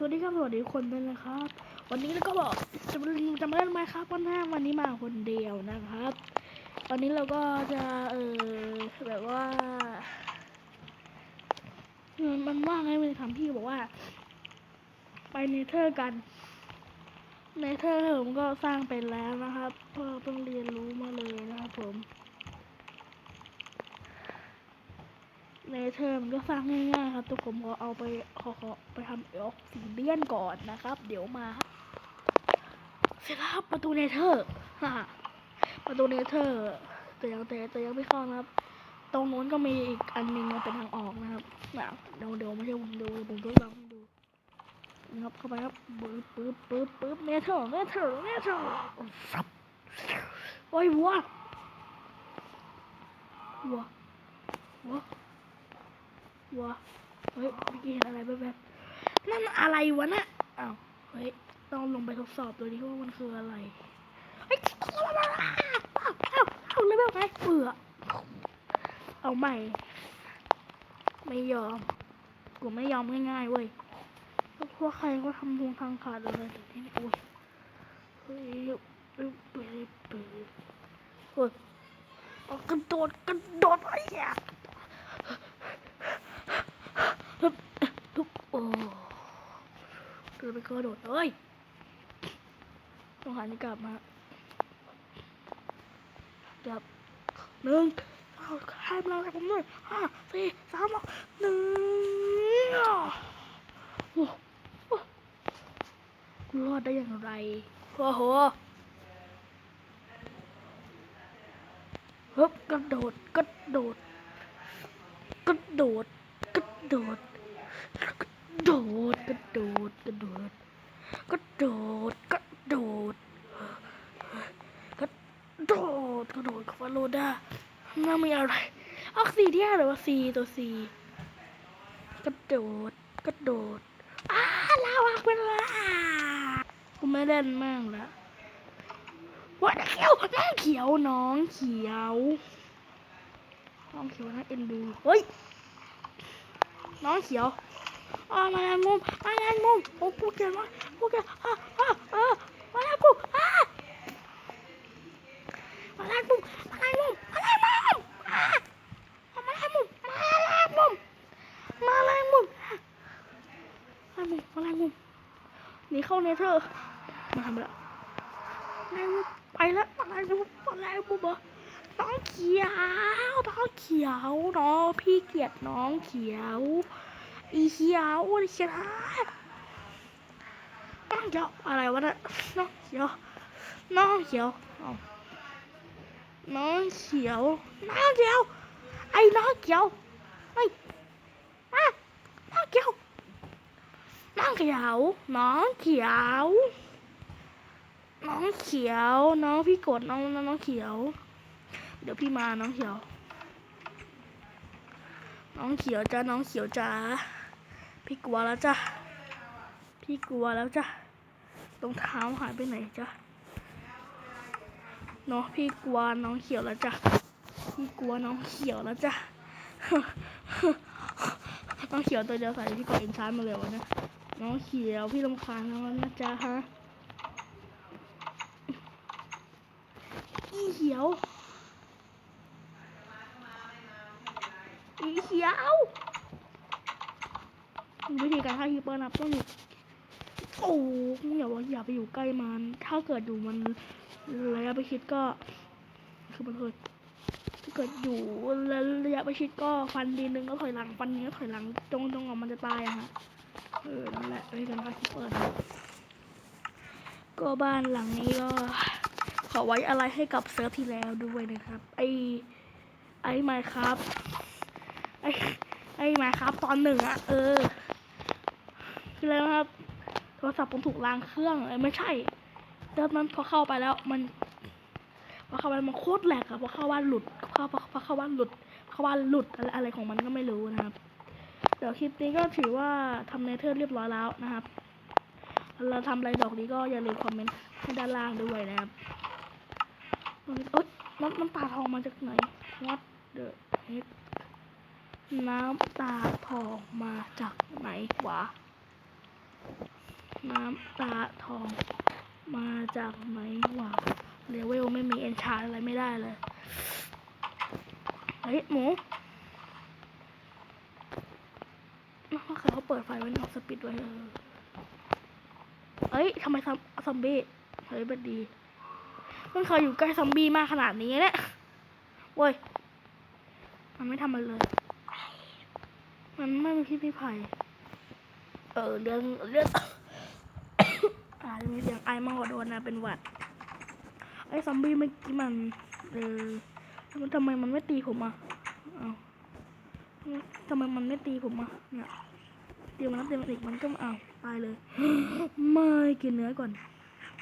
สวัสดีครับสวัสดีทุกคนด้วยนะครับ วันนี้เราก็บอกจะมาจะมาเล่นไหมครับวันหน้าวันนี้มาคนเดียวนะครับ วันนี้เราก็จะเออแบบว่ามันว่างไงมันทำพี่บอกว่า ไปเนเธอร์กันเนเธอร์ผมก็สร้างเป็นแล้วนะครับเพิ่งเพิ่งเรียนรู้มาเลยนะครับผม เนเธอร์มันก็สร้างง่ายๆครับทุกผมขอเอาไปขอขอไปทำออกสีเลี้ยนก่อนนะครับ เดี๋ยวมาเสร็จแล้วครับประตูเนเธอร์ฮ่าประตูเนเธอร์ แต่ยังแต่แต่ยังไม่เข้านะครับ ตรงนู้นก็มีอีกอันหนึงเป็นทางออกนะครับน่ะเดี๋ยวเดี๋ยวไม่ใช่ผมดูผมทดลองดูนะครับเข้าไปครับปึ๊บปึ๊บปึ๊บปึ๊บเนเธอร์เนเธอร์เนเธอร์ฟับโอ้ยวัววัววัว วัวเฮ้ยเมื่อกี้เห็นอะไรแบบๆนั่นอะไรวะน่ะอ้าวเฮ้ยต้องลงไปทดสอบดูดิว่ามันคืออะไรเฮ้ยเอาเอาเอาเลยแบบไงเบื่อเอาใหม่ ไม่ยอมกูไม่ยอมง่ายๆเว้ยพวกใครก็ทำทงทางขาดอะไรแบบนี้โอ้ยเฮ้ยเฮ้ยเปิดเปิดเฮ้ยเอากระโดดกระโดดไอ้ยฮึบฮึบโอ้ เดินไปกระโดดเอ้ยต้องหันกลับมาจับหนึ่งเอาให้พลังให้ผมหน่อยห้าสี่สามหนึ่งโอ้โอ้รอดได้อย่างไรโอ้โหฮึบกระโดดกระโดดกระโดดกระโดด โดดกระโดดกระโดดกระโดดกระโดดกระโดดกระโดดคาโลด้าน่ามีอะไรออกซิเดียหรือว่าซีตัวซีกระโดดกระโดดอ้าลาวาเป็นลากูไม่เล่นมากล้วว่าเขียวน้องเขียวน้องเขียวน้องเขียวน่าเอ็นดูเฮ้ยน้องเขียว อามาแรงมุมมาแรงมุมโอ้กูเกลียดมากกูเกลียดอ่าอ่าอ่ามาแรงมุมอ่ามาแรงมุมมาแรงมุมมาแรงมุมอ่ามาแรงมุมมาแรงมุมมาแรงมุมมาแรงมุมมาแรงมุมหนีเข้าเนเธอร์มาทำแล้วแรงมุมไปแล้วมาแรงมุมมาแรงมุมเหรอน้องเขียวน้องเขียวน้องพี่เกลียดน้องเขียว อีเขียวอีเขียวน้องเขียวอะไรวะเนี่ยน้องเขียวน้องเขียวน้องเขียวน้องเขียวไอ้น้องเขียวเฮ้อะน้องเขียวน้องเขียวน้องเขียวน้องเขียวน้องพี่กดน้องน้องเขียว เดี๋ยวพี่มาน้องเขียว น้องเขียวจ้าน้องเขียวจ้า พี่กลัวแล้วจ้ะ พี่กลัวแล้วจ้ะรองเท้าหายไปไหนจ้ะเนาะพี่กลัวน้องเขียวแล้วจ้ะ พี่กลัวน้องเขียวแล้วจ้ะ น้องเขียวตัวเดียวใส่ที่กาะอินชานมาเลยวะนี่ยน้องเขียวพี่ลำคาญแล้วนะจ๊ะฮะอีเขียวอีเขียว วิธีการฆ่าฮีเปอร์นับต้องอยู่โอ้อย่าว่าอย่าไปอยู่ใกล้มัน ถ้าเกิดอยู่มันระยะประชิดก็ คือมันเคยถ้าเกิดอยู่ระยะประชิดก็ฟันดีนึงก็ถอยหลังฟันนี้ก็ถอยหลังจงจงออกมันจะตายอะฮะเออนั่นแหละวิธีการฆ่าฮีเปอร์ก็บ้านหลังนี้ก็ขอไว้อะไรให้กับเซิร์ฟที่แล้วด้วยนะครับ ไอไอไมครับไอไอไมครับตอนหนึ่งอะเออ คืออะไรนะครับ โทรศัพท์ผมถูกล้างเครื่องเอ้ยไม่ใช่ดังนั้นพอเข้าไปแล้วมันพอเข้าไปมันโคตรแหลกอะพอเข้าบ้านหลุดเข้าพอพอเข้าบ้านหลุด เข้าบ้านหลุดอะไรอะไรของมันก็ไม่รู้นะครับ เดี๋ยวคลิปนี้ก็ถือว่าทำเนเธอร์เรียบร้อยแล้วนะครับ เราทำอะไรดอกนี้ก็อย่าลืมคอมเมนต์ให้ด้านล่างด้วยนะครับเอ้ยน้ำน้ำตาทองมาจากไหน What the heck น้ำตาทองมาจากไหนวะ น้ำตาทอง มาจากไหนวะเลเวลไม่มีเอนชาร์อะไรไม่ได้เลย เฮ้ย หมูเขาเขาเปิดไฟไว้นอกสปิดไว้เออเอ้ยทำไมซอมซอมบี้เฮ้ยบัดดีมันเคยอยู่ใกล้ซอมบี้มากขนาดนี้เนี่ยเว้ย มันไม่ทำอะไรเลย มันไม่มีพิษมีภัยเออเรื่องเรื่องอาจจะมีเสียงไอมากกว่าโดนนะเป็นหวัด ไอ้ซอมบี้เมื่อกี้มันเออมันทำไมมันไม่ตีผมอะเอ้าทำไมมันไม่ตีผมอะเนี่ยเตียมันนับเตียมันอีกมันก็อ้าวตายเลยไม่กินเนื้อก่อน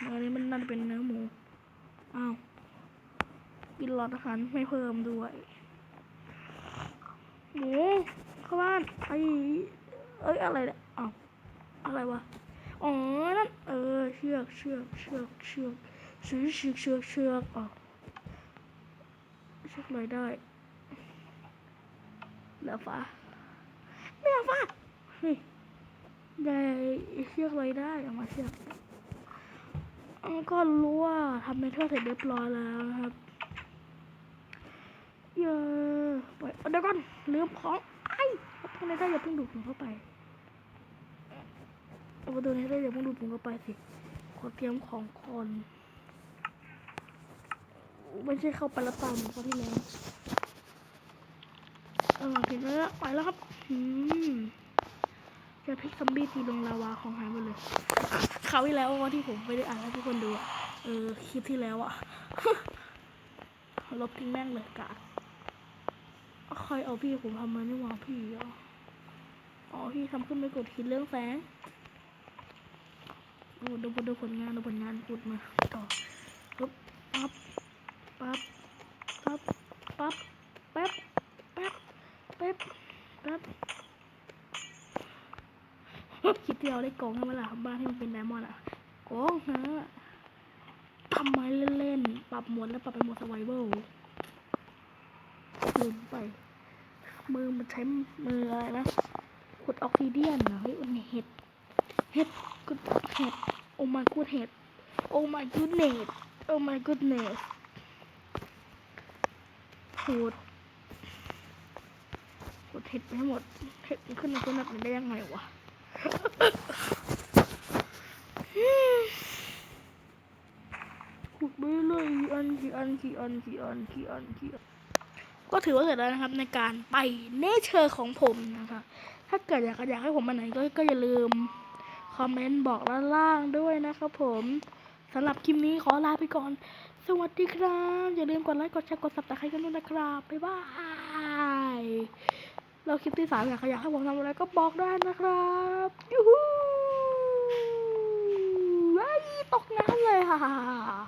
เนื้อนี้มันน่าจะเป็นเนื้อหมูอ้าวกินหลอดอาหารไม่เพิ่มด้วยหมูเข้าบ้านไอ้เอ้ยอะไรเนี่ยอ้าว อะไรวะ อ๋อ นั่น เออ เชือก เชือก เชือก เชือกเชือกเชือก เชือก เชือกอ๋อเชือกลอยได้เหลือฟ้าเหลือฟ้าเฮ้ยได้เชือกลอยได้เอามาเชือกก็รู้ว่าทำเมทัลเสร็จเรียบร้อยแล้วนะครับ เยอะปล่อยเดี๋ยวก่อนลืมของไอ้ทำไมได้อย่าเพิ่งดูดมเข้าไป เอาประตูนี้ได้อย่าเพิ่งดูผมเข้าไปสิขอเตรียมของก่อนไม่ใช่เข้าไปแล้วตามเหมือนคราที่แล้วเออถึงแล้วไปแล้วครับอืมจะพลิกซัมบี้ทีลงลาวาของหายหมดเลยคราวที่แล้วว่าที่ผมไม่ได้อ่านให้ทุกคนดูอะเออคลิปที่แล้วอะลบทิ้งแม่งเลยกะใครเอาพี่ผมทำมานี่หว่าพี่ออ๋อพี่ทำขึ้นไปกดคิดเรื่องแสง ดูดูดูผลงานดูผลงานกดมาต่อปึ๊บปั๊บปั๊บปั๊บปั๊บแป๊บแป๊บแป๊บแป๊บคิดที่เราได้กองให้เวลาบ้านที่มันเป็นไดมอนด์อะกองฮะทำไมเล่นๆปรับหมดแล้วปรับเป็นโหมดสไวเบิลลืมไป มือมันใช้มืออะไรนะขุดออกซิเดียนนะเฮ้ยมันเห็ดเห็ด กุดเห็ดโอ้ my good เห็ดโอ้ my goodness โอ้ my goodness โหดโหดเห็ดไปหมดเห็ดมันขึ้นในตัวนับได้ยังไงวะ ขุดไปเลยกี่อันกี่อันกี่อันกี่อันกี่อันกี่อัน ก็ถือว่าเสร็จแล้วนะครับในการไปเนเชอร์ของผมนะครับถ้าเกิดอยากอยากให้ผมมาไหนก็ก็อย่าลืม คอมเมนต์บอกด้านล่างด้วยนะครับผมสำหรับคลิปนี้ขอลาไปก่อน สวัสดีครับ อย่าลืมกดไลค์กดแชร์กดซับสไครต์กันด้วยนะครับ บ๊ายบายเราคลิปที่สามอยากอยากให้ผมทำอะไรก็บอกได้นะครับยูฮูอ้ยตกน้ำเลยค่ะ